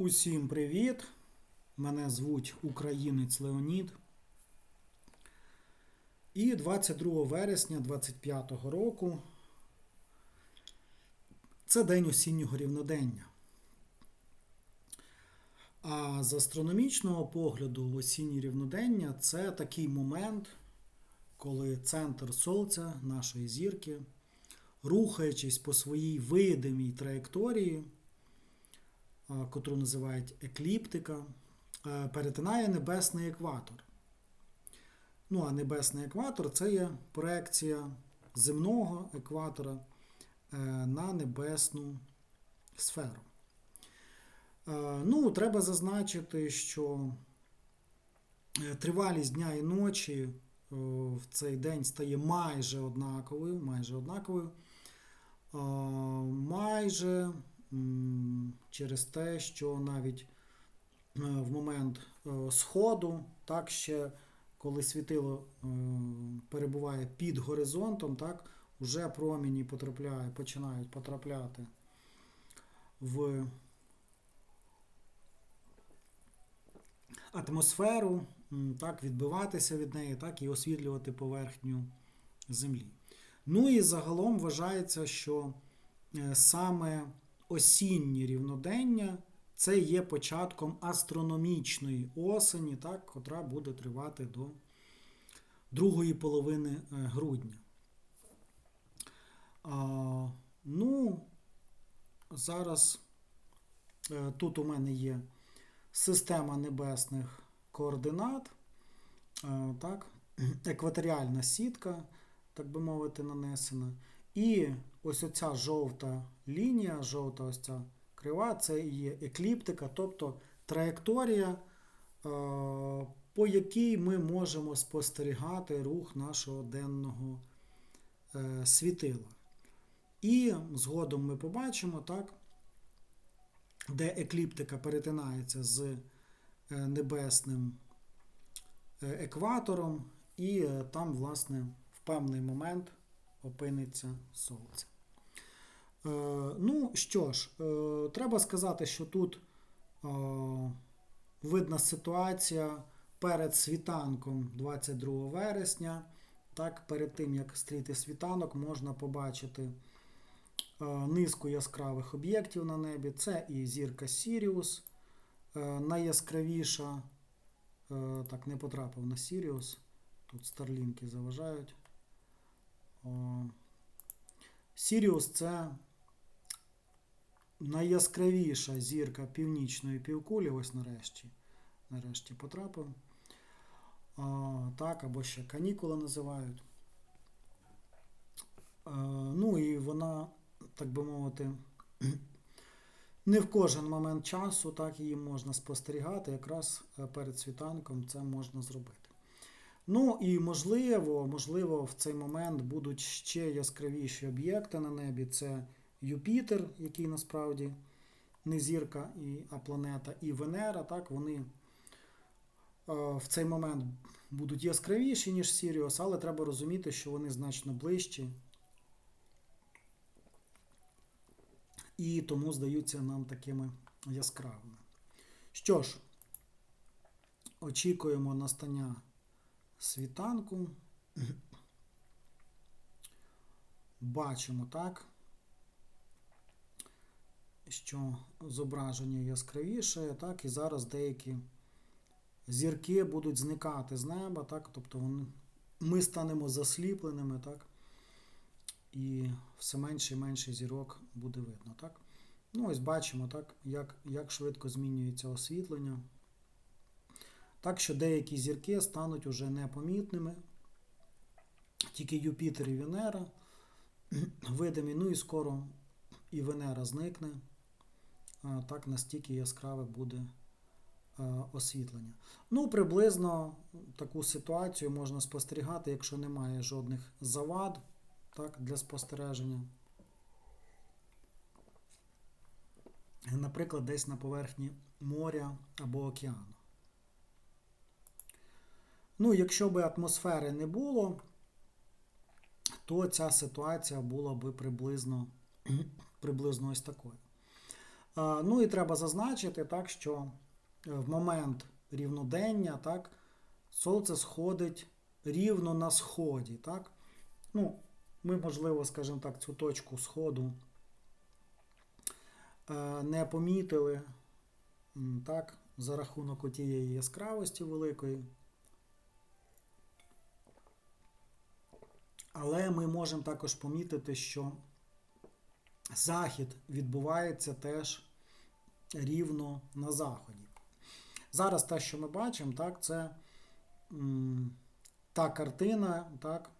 Усім привіт! Мене звуть Українець Леонід. І 22 вересня 25 року це день осіннього рівнодення. А з астрономічного погляду осіннє рівнодення це такий момент, коли центр Сонця, нашої зірки, рухаючись по своїй видимій траєкторії, котру називають екліптика, е, перетинає небесний екватор. Ну, а небесний екватор це є проекція земного екватора е, на небесну сферу. Е, Ну, треба зазначити, що е, тривалість дня і ночі е, в цей день стає майже однаковою, майже однаковою. Е, Майже через те, що навіть е, в момент е, сходу, так ще коли світило е, перебуває під горизонтом, так, вже промені потрапляє, починають потрапляти в атмосферу, так, відбиватися від неї, так, і освітлювати поверхню Землі. Ну і загалом вважається, що саме осіннє рівнодення це є початком астрономічної осені, так, котра буде тривати до другої половини е, грудня. А, ну, зараз е, тут у мене є система небесних координат, е, так, екваторіальна сітка, так би мовити, нанесена. І ось оця жовта лінія, жовта ось ця крива, це і є екліптика, тобто траєкторія, е, по якій ми можемо спостерігати рух нашого денного е, світила. І згодом ми побачимо, так, де екліптика перетинається з е, небесним екватором, і там, власне, в певний момент опиниться сонце. Е, Ну що ж, е, треба сказати, що тут е, видна ситуація перед світанком 22 вересня. Так, перед тим, як стріти світанок, можна побачити низку яскравих об'єктів на небі. Це і зірка Сіріус, найяскравіша, так, не потрапив на Сіріус. Тут старлінки заважають. Сіріус це найяскравіша зірка північної півкулі. Ось нарешті. Нарешті потрапив. А, так, або ще канікула називають. А, ну і вона, так би мовити, не в кожен момент часу так її можна спостерігати. Якраз е, перед світанком це можна зробити. Ну і можливо, можливо, в цей момент будуть ще яскравіші об'єкти на небі. Це Юпітер, який насправді не зірка, а планета, і Венера. Так, вони е, в цей момент будуть яскравіші, ніж Сіріус, але треба розуміти, що вони значно ближчі. І тому здаються нам такими яскравими. Що ж, очікуємо настання світанку. Бачимо так, що зображення яскравіше, так, і зараз деякі зірки будуть зникати з неба, так, тобто вони, ми станемо засліпленими, так, і все менше і менше зірок буде видно. Так. Ну, ось бачимо, так, як, як швидко змінюється освітлення. Так що деякі зірки стануть уже непомітними. Тільки Юпітер і Венера видимі, ну і скоро і Венера зникне. Так настільки яскраве буде освітлення. Ну, приблизно таку ситуацію можна спостерігати, якщо немає жодних завад так, для спостереження. Наприклад, десь на поверхні моря або океану. Ну, якщо би атмосфери не було, то ця ситуація була би приблизно, приблизно ось такою. А, Ну і треба зазначити, так, що е, в момент рівнодення так, сонце сходить рівно на сході. Так? Ну, ми, можливо, скажімо так, цю точку сходу е, не помітили так, за рахунок тієї яскравості великої. Але ми можемо також помітити, що захід відбувається теж рівно на заході. Зараз те, що ми бачимо, так, це та картина, так,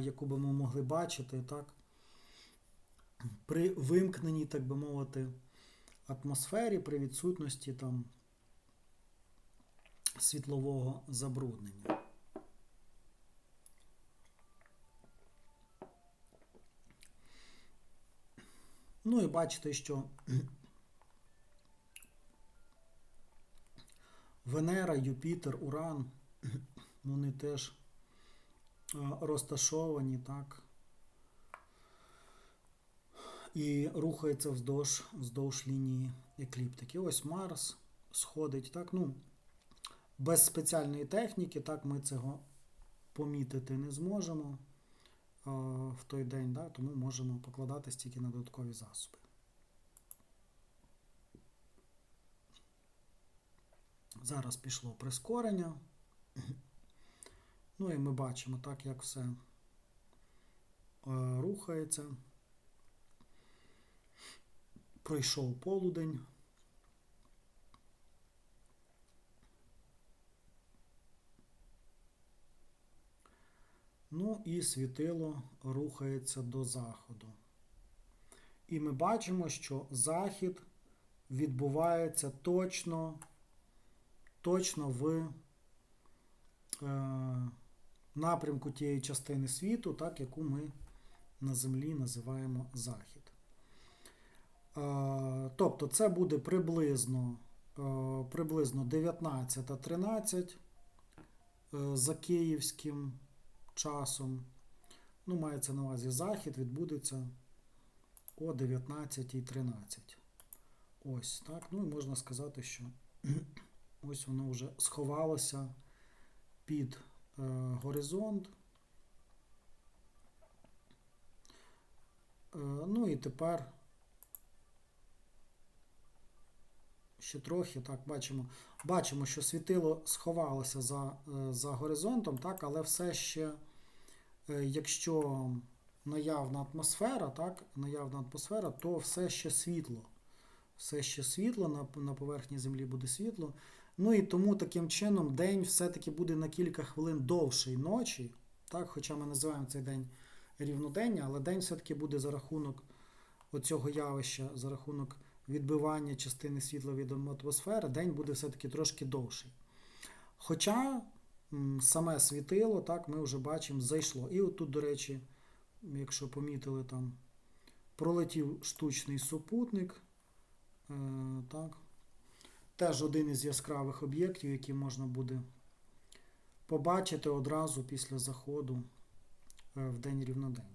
яку би ми могли бачити, так, при вимкненій, так би мовити, атмосфері, при відсутності там світлового забруднення. Ну і бачите, що Венера, Юпітер, Уран, вони теж розташовані, так? І рухаються вздовж, вздовж лінії екліптики. Ось Марс сходить, так? Ну, без спеціальної техніки, так, ми цього помітити не зможемо в той день, да? тому можемо покладатись тільки на додаткові засоби. Зараз пішло прискорення. Ну і ми бачимо так, як все е, рухається. Пройшов полудень. Ну і світило рухається до заходу. І ми бачимо, що захід відбувається точно, точно в е, напрямку тієї частини світу, так, яку ми на Землі називаємо захід. Е, тобто це буде приблизно, е, приблизно 19.13 е, за київським часом. Ну, мається на увазі захід, відбудеться о 19.13. Ось так. Ну і можна сказати, що ось воно вже сховалося під е, горизонт. Е, ну і тепер ще трохи, так, бачимо, бачимо, що світило сховалося за, е, за горизонтом, так, але все ще, е, якщо наявна атмосфера, так, наявна атмосфера, то все ще світло. Все ще світло, на, на поверхні Землі буде світло. Ну і тому таким чином день все-таки буде на кілька хвилин довший ночі. Так, Хоча ми називаємо цей день рівнодення, але день все-таки буде за рахунок оцього явища, за рахунок відбивання частини світла від атмосфери, день буде все-таки трошки довший. Хоча саме світило, так, ми вже бачимо, зайшло. І отут, до речі, якщо помітили, там пролетів штучний супутник. Е, так. Теж один із яскравих об'єктів, які можна буде побачити одразу після заходу е, в день рівнодення.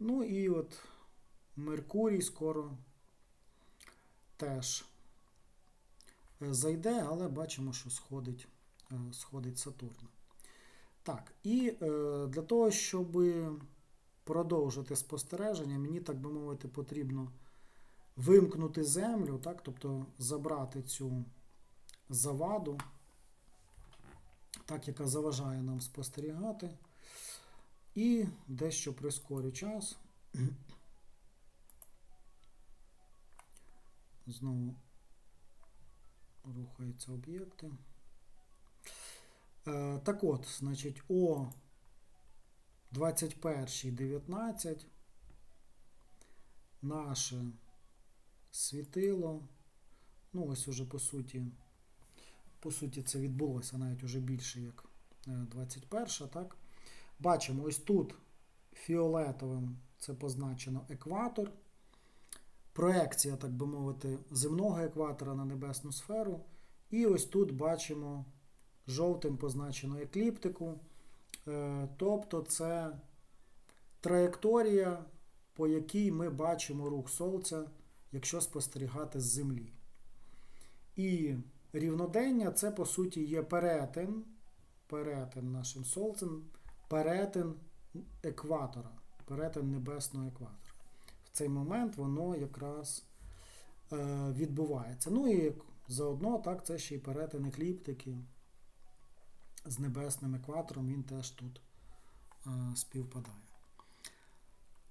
Ну і от Меркурій скоро теж е, зайде, але бачимо, що сходить, е, сходить Сатурн. Так, і е, для того, щоб продовжити спостереження, мені, так би мовити, потрібно вимкнути землю, так, тобто забрати цю заваду, так, яка заважає нам спостерігати, і дещо прискорю час. Знову рухаються об'єкти. Е, так от, значить, о 21.19 наше світило. Ну, ось уже по суті, по суті, це відбулося навіть уже більше, як 21, так? Бачимо, ось тут фіолетовим це позначено екватор. Проекція, так би мовити, земного екватора на небесну сферу. І ось тут бачимо жовтим позначено екліптику. Тобто це траєкторія по якій ми бачимо рух Сонця, якщо спостерігати з Землі. І рівнодення це, по суті, є перетин, перетин нашим Сонцем, перетин екватора, перетин небесного екватора. Цей момент воно якраз е, відбувається. Ну і заодно так, це ще й перетин екліптики з небесним екватором, він теж тут е, співпадає.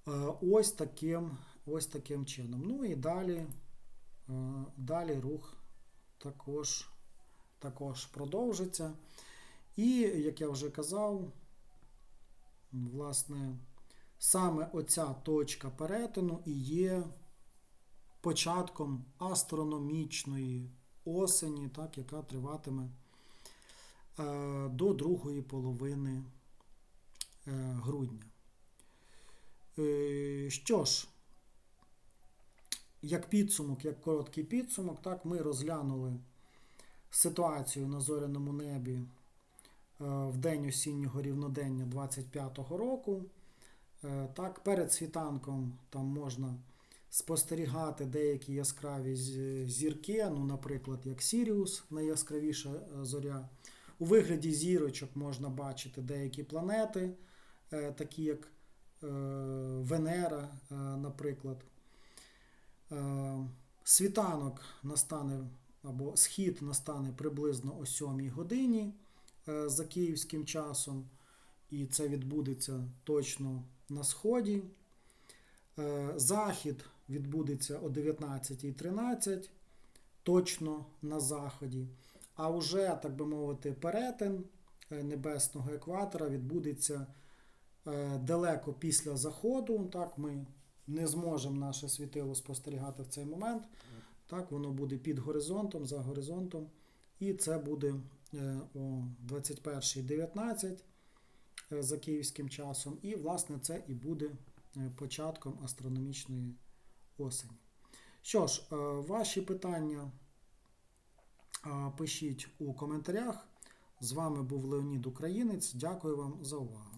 Е, ось, таким, ось таким чином. Ну і далі, далі рух також, також продовжиться. І, як я вже казав, власне, саме оця точка перетину і є початком астрономічної осені, так, яка триватиме е, до другої половини е, грудня. Е, Що ж, як підсумок, як короткий підсумок, так, ми розглянули ситуацію на зоряному небі в день осіннього рівнодення 25-го року. Е, Так, перед світанком там можна спостерігати деякі яскраві зірки, ну, наприклад, як Сіріус, найяскравіша е, зоря. У вигляді зірочок можна бачити деякі планети, е, такі як Венера, наприклад. Світанок настане або схід настане приблизно о 7 годині за київським часом, і це відбудеться точно на сході. Е, Захід відбудеться о 19.13, точно на заході. А вже, так би мовити, перетин е, небесного екватора відбудеться е, далеко після заходу. Так, ми не зможемо наше світило спостерігати в цей момент. Так, воно буде під горизонтом, за горизонтом. І це буде о 21.19 е, за київським часом. І, власне, це і буде е, початком астрономічної осені. Що ж, е, ваші питання е, пишіть у коментарях. З вами був Леонід Українець. Дякую вам за увагу.